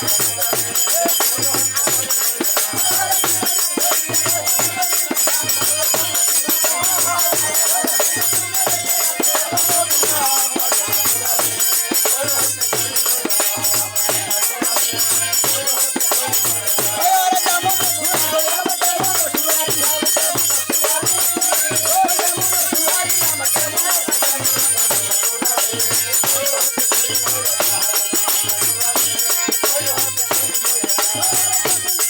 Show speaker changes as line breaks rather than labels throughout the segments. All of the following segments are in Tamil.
Thank you. Thank you.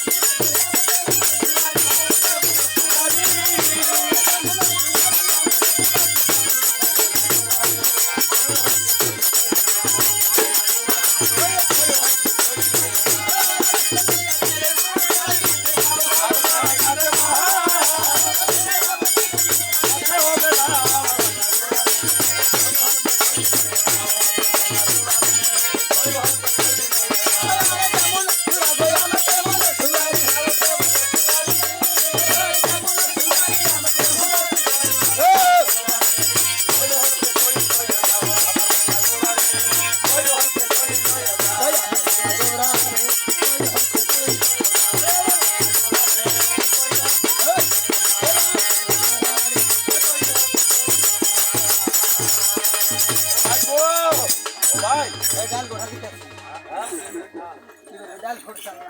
ডাল গোটা দিতে ডাল ফুটছে না